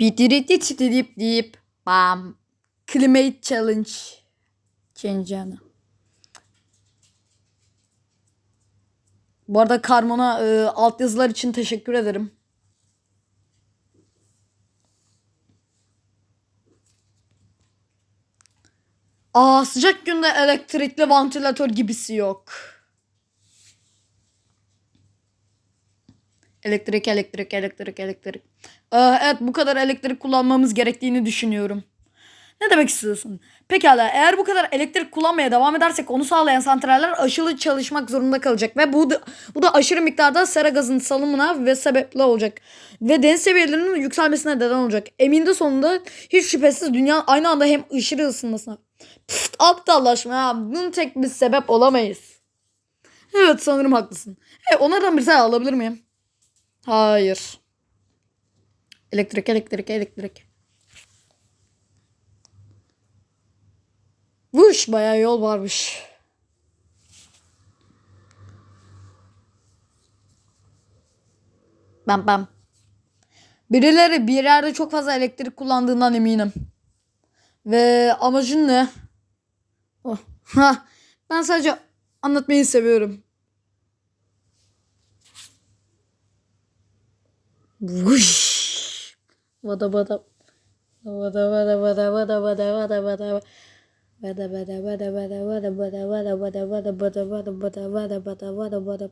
Bitiriti deyip deyip bam. Climate Challenge. Change'ını. Bu arada Karmon'a e, altyazılar için teşekkür ederim. Aa sıcak günde elektrikli vantilatör gibisi yok. Elektrik, elektrik, elektrik, elektrik. Ee, evet bu kadar elektrik kullanmamız gerektiğini düşünüyorum. Ne demek istiyorsun? Pekala eğer bu kadar elektrik kullanmaya devam edersek onu sağlayan santraller aşırı çalışmak zorunda kalacak ve bu da, bu da aşırı miktarda sera gazının salımına ve sebepli olacak. Ve deniz seviyelerinin yükselmesine neden olacak. Eminde sonunda hiç şüphesiz dünya aynı anda hem aşırı ısınmasına. Pıst, aptallaşma ya. Bunun tek bir sebep olamayız. Evet sanırım haklısın. Hey, onlardan bir tane alabilir miyim? Hayır. Elektrik, elektrik, elektrik. Vuş bayağı yol varmış. Bam bam. Birileri bir yerde çok fazla elektrik kullandığından eminim. Ve amacın ne? Oh. Ha, ben sadece anlatmayı seviyorum. Vuş. Vada vada. Vada vada vada vada vada vada vada. Vada vada vada vada vada vada vada vada vada vada vada vada vada vada vada vada.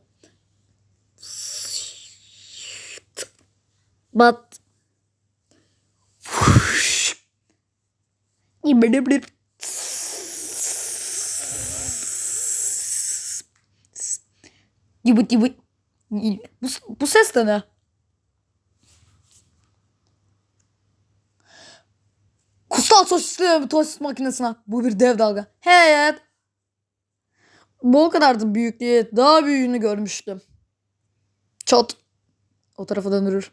Bat. İbidibidib. Yibut yibut. Bu, bu ses de ne? Al sosisli tost makinesine. Bu bir dev dalga. Evet. Bu o kadardı büyük değil. Daha büyüğünü görmüştüm. Çat. O tarafa döndürür.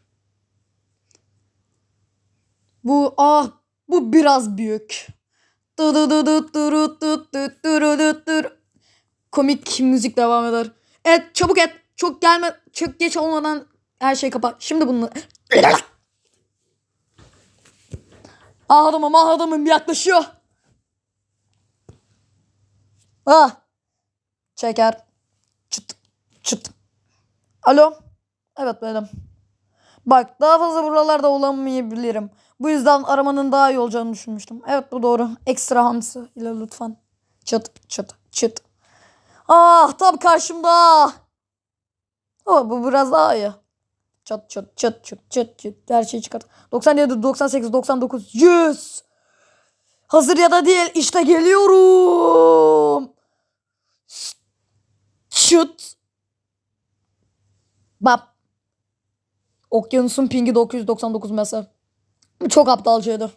Bu ah bu biraz büyük. Komik müzik devam eder. Evet çabuk et. Çok gelme. Çok geç olmadan her şeyi kapat. Şimdi bunu Ah adamım ah adamım yaklaşıyor. Ah. Çeker. Çıt. Çıt. Alo. Evet benim. Bak daha fazla buralarda olamayabilirim. Bu yüzden aramanın daha iyi olacağını düşünmüştüm. Evet bu doğru. Ekstra hamsi ile lütfen. Çıt çıt çıt. Ah tam karşımda. Oh, bu biraz daha iyi. Çat çat çat çat çat çat. Her şeyi çıkart. 97, 98, 99, 100. Hazır ya da değil. İşte geliyorum. Şut. Bap. Okyanusun pingi 999 mesela. Çok aptalcaydı.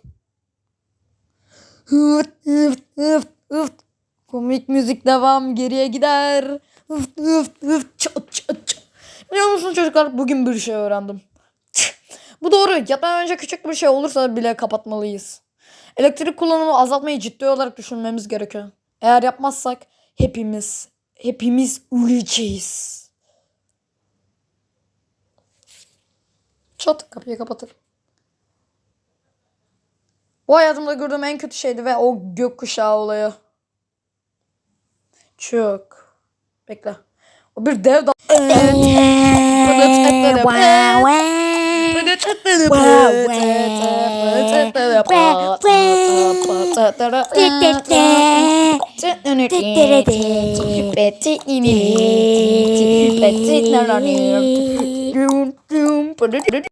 Hırt hırt hırt hırt. Komik müzik devam geriye gider. Hırt hırt çat çat çat. Biliyor musun çocuklar bugün bir şey öğrendim. Bu doğru. Yatmadan önce küçük bir şey olursa bile kapatmalıyız. Elektrik kullanımı azaltmayı ciddi olarak düşünmemiz gerekiyor. Eğer yapmazsak hepimiz hepimiz öleceğiz. Çat kapıyı kapatır. Bu hayatımda gördüğüm en kötü şeydi ve o gökkuşağı olayı. Çok. Bekle. Bir dev dal.